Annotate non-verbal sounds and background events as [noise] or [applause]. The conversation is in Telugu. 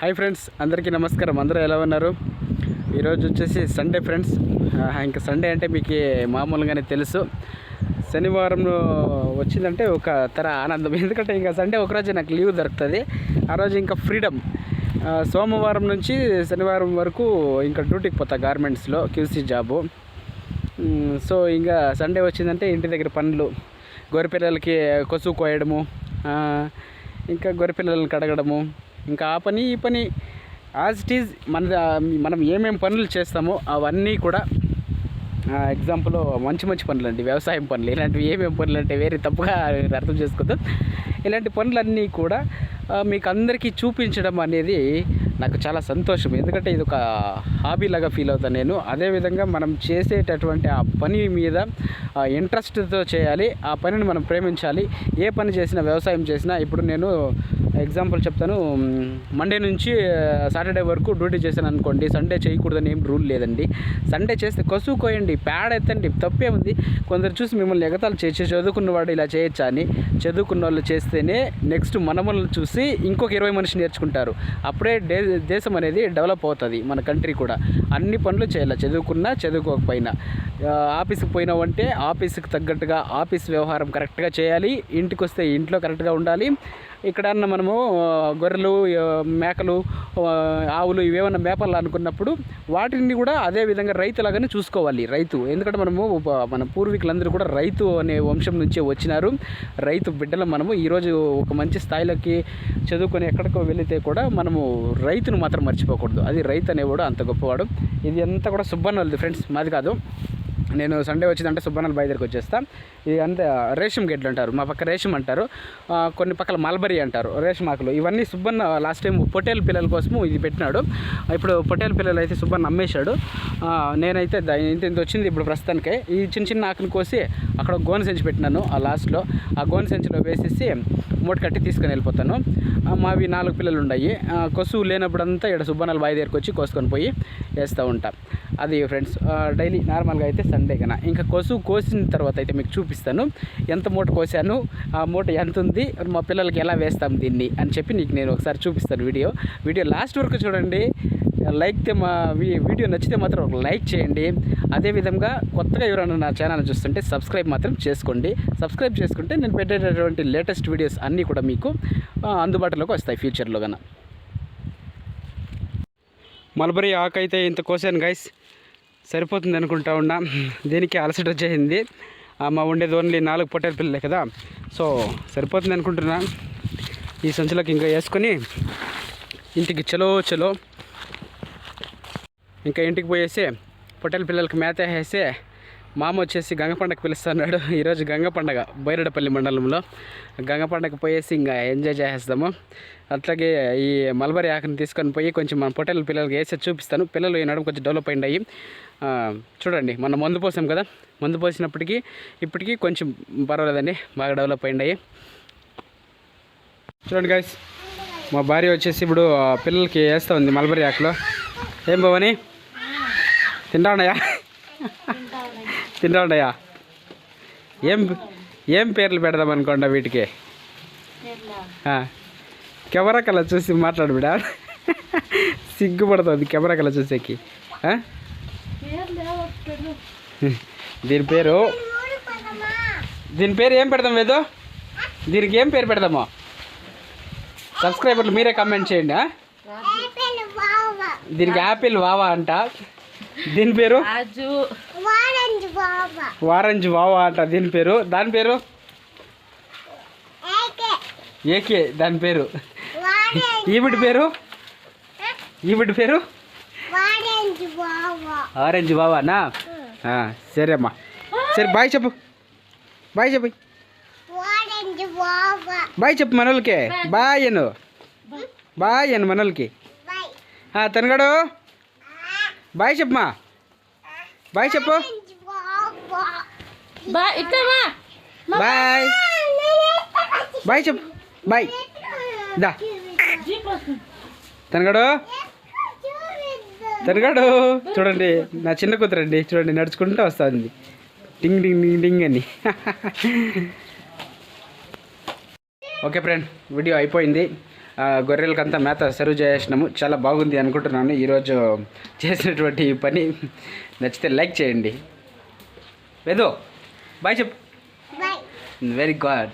హాయ్ ఫ్రెండ్స్ అందరికీ నమస్కారం. అందరూ ఎలా ఉన్నారు? ఈరోజు వచ్చేసి సండే ఫ్రెండ్స్. ఇంకా సండే అంటే మీకు మామూలుగానే తెలుసు. శనివారం వచ్చిందంటే ఒక తర ఆనందం. ఎందుకంటే ఇంకా సండే ఒకరోజు నాకు లీవ్ దొరుకుతుంది. ఆ రోజు ఇంకా ఫ్రీడమ్. సోమవారం నుంచి శనివారం వరకు ఇంకా డ్యూటీకి పోతా గార్మెంట్స్లో క్యూసీ జాబు. సో ఇంకా సండే వచ్చిందంటే ఇంటి దగ్గర పనులు గొర్రెపిల్లలకి కొసువు కోయడము ఇంకా గొర్రెపిల్లలను కడగడము ఇంకా ఆ పని ఈ పని యాజ్ ఇట్ ఈజ్ మన మనం ఏమేమి పనులు చేస్తామో అవన్నీ కూడా ఎగ్జాంపుల్ మంచి మంచి పనులు అండి వ్యవసాయం పనులు. ఇలాంటివి ఏమేమి పనులు అంటే వేరే తప్పుగా అర్థం చేసుకోవద్దు. ఇలాంటి పనులన్నీ కూడా మీకు అందరికీ చూపించడం అనేది నాకు చాలా సంతోషం. ఎందుకంటే ఇది ఒక హాబీ లాగా ఫీల్ అవుతాను నేను. అదేవిధంగా మనం చేసేటటువంటి ఆ పని మీద ఇంట్రెస్ట్తో చేయాలి. ఆ పనిని మనం ప్రేమించాలి. ఏ పని చేసినా వ్యవసాయం చేసినా ఇప్పుడు నేను ఎగ్జాంపుల్ చెప్తాను. మండే నుంచి సాటర్డే వరకు డ్యూటీ చేశాను అనుకోండి. సండే చేయకూడదని ఏం రూల్ లేదండి. సండే చేస్తే కసువు ప్యాడ్ పేడ ఎత్తండి తప్పే ఉంది. కొందరు చూసి మిమ్మల్ని ఎగతాలు చేసి చదువుకున్నవాడు ఇలా చేయొచ్చా అని చదువుకున్న వాళ్ళు చేస్తేనే నెక్స్ట్ మనమల్ని చూసి ఇంకొక ఇరవై మనిషి నేర్చుకుంటారు. అప్పుడే డే దేశం అనేది డెవలప్ అవుతుంది మన కంట్రీ కూడా. అన్ని పనులు చేయాలి. చదువుకున్నా చదువుకోకపోయినా. ఆ, ఆఫీస్కి పోయినావంటే ఆఫీస్కి తగ్గట్టుగా ఆఫీస్ వ్యవహారం కరెక్ట్గా చేయాలి. ఇంటికి వస్తే ఇంట్లో కరెక్ట్గా ఉండాలి. ఇక్కడ మనము గొర్రెలు మేకలు ఆవులు ఇవేమన్నా మేపలు అనుకున్నప్పుడు వాటిని కూడా అదే విధంగా రైతులాగానే చూసుకోవాలి రైతు. ఎందుకంటే మనము మన పూర్వీకులందరూ కూడా రైతు అనే వంశం నుంచే వచ్చినారు. రైతు బిడ్డలు మనము ఈరోజు ఒక మంచి స్థాయిలోకి చదువుకొని ఎక్కడికో వెళితే కూడా మనము రైతును మాత్రం మర్చిపోకూడదు. అది రైతు అనేవాడు అంత గొప్పవాడు. ఇది అంతా కూడా సుబ్బన్న వాళ్ళది ఫ్రెండ్స్ మాది కాదు. నేను సండే వచ్చిందంటే సుబ్బన్నల బావి దగ్గరికి వచ్చేస్తాం. ఇది అంతే రేషం గెడ్లు అంటారు మా పక్క రేషం అంటారు కొన్ని పక్కల మల్బరీ అంటారు రేషం ఆకులు. ఇవన్నీ సుబ్బన్న లాస్ట్ టైం పొటేల్ పిల్లల కోసము ఇది పెట్టినాడు. ఇప్పుడు పొటేల్ పిల్లలు అయితే సుబ్బన్న అమ్మేశాడు. నేనైతే ఇంత ఇంత వచ్చింది ఇప్పుడు ప్రస్తుతానికి. ఈ చిన్న చిన్న ఆకును కోసి అక్కడ గోనె సంచి పెట్టినాను ఆ లాస్ట్లో ఆ గోనె సంచిలో వేసేసి మూట కట్టి తీసుకొని వెళ్ళిపోతాను. మావి నాలుగు పిల్లలు ఉన్నాయి కొసువు లేనప్పుడంతా ఇక్కడ సుబ్బనాలు బావి దగ్గరికి వచ్చి కోసుకొని పోయి వేస్తూ ఉంటాం. అది ఫ్రెండ్స్ డైలీ నార్మల్గా అయితే సండే కన్నా ఇంకా కొసువు కోసిన తర్వాత అయితే మీకు చూపిస్తాను. ఎంత మూట కోసాను ఆ మూట ఎంత ఉంది మా పిల్లలకి ఎలా వేస్తాం దీన్ని అని చెప్పి నీకు నేను ఒకసారి చూపిస్తాను వీడియో. వీడియో లాస్ట్ వరకు చూడండి. లైక్ మా వీ- వీడియో నచ్చితే మాత్రం ఒక లైక్ చేయండి. అదేవిధంగా కొత్తగా ఎవరైనా నా ఛానల్ చూస్తుంటే సబ్స్క్రైబ్ మాత్రం చేసుకోండి. సబ్స్క్రైబ్ చేసుకుంటే నేను పెట్టేటటువంటి లేటెస్ట్ వీడియోస్ అన్నీ కూడా మీకు అందుబాటులోకి వస్తాయి ఫ్యూచర్లో కన్నా. మల్బరీ ఆకు అయితే ఇంత కోసాను గైస్ సరిపోతుంది అనుకుంటా ఉన్నా. దీనికి అలసట వచ్చేసింది. మా ఉండేది ఓన్లీ నాలుగు పొట్టేల పిల్లలే కదా. సో సరిపోతుంది అనుకుంటున్నా. ఈ సంచులకు ఇంకా వేసుకొని ఇంటికి చలో చలో ఇంకా ఇంటికి పోయేసి పొట్టెల పిల్లలకి మేత వేసి మామ వచ్చేసి గంగ పండగ పిలుస్తున్నాడు. [laughs] ఈరోజు గంగ పండగ బైరడపల్లి మండలంలో. గంగ పండగ పోయేసి ఇంకా ఎంజాయ్ చేసేస్తాము అట్లాగే ఈ మల్బరీ ఆకుని తీసుకొని పోయి కొంచెం మన పొట్టేల పిల్లలకి వేసి చూపిస్తాను. పిల్లలు ఈ కొంచెం డెవలప్ అయ్యాయి చూడండి మనం మందు పోసాం కదా? మందు పోసినప్పటికీ ఇప్పటికీ కొంచెం పర్వాలేదండి బాగా డెవలప్ అయ్యాయి చూడండి గాయస్ మా భార్య వచ్చేసి ఇప్పుడు పిల్లలకి వేస్తూ ఉంది మల్బరీ ఆకులో. ఏం భవని? తింటా ఉన్నాయా తింటా ఉన్నాయా ఏం ఏం పేర్లు పెడదాం అనుకోండి వీటికి? కెమెరా కళ చూసి మాట్లాడు బిడా. సిగ్గుపడుతుంది కెమెరా కళ చూసేకి? దీని పేరు? దీని పేరు ఏం పెడదాం వేదో? దీనికి ఏం పేరు పెడదామో? సబ్స్క్రైబర్లు మీరే కామెంట్ చేయండి? దీనికి యాపిల్ వావా అంట. దీని పేరు? రాజు. వారంజ్ వావా అంట దీని పేరు? దాని పేరు? ఏకే. దాని పేరు. ఈవిడ పేరు? ఈవిడ పేరు? ఆరెంజ్ బావానా ఆ, సరే అమ్మా. సరే బాయ్ చెప్పు. బాయ్ చెప్పు. బాయ్ చెప్పు మనోళ్ళకి. బాయ్ అను. బాయ్ అను మనోళ్ళకి. ఆ, తనగాడు. బాయ్ చెప్పమ్మా. బాయ్ చెప్పు. Bye bye. చెప్పు. బాయ్. దా. తనగాడు? తనగాడు? చూడండి నా చిన్న కూతురండి చూడండి నడుచుకుంటూ వస్తుంది. డింగ్ డింగ్ డింగ్ డింగ్ అని. ఓకే ఫ్రెండ్ వీడియో అయిపోయింది. గొర్రెలకంతా మేత సర్వ్ చేసినాము. చాలా బాగుంది అనుకుంటున్నాను. ఈరోజు చేసినటువంటి ఈ పని నచ్చితే లైక్ చేయండి. వేదో బాయ్ చెప్పు. Bye. Very good.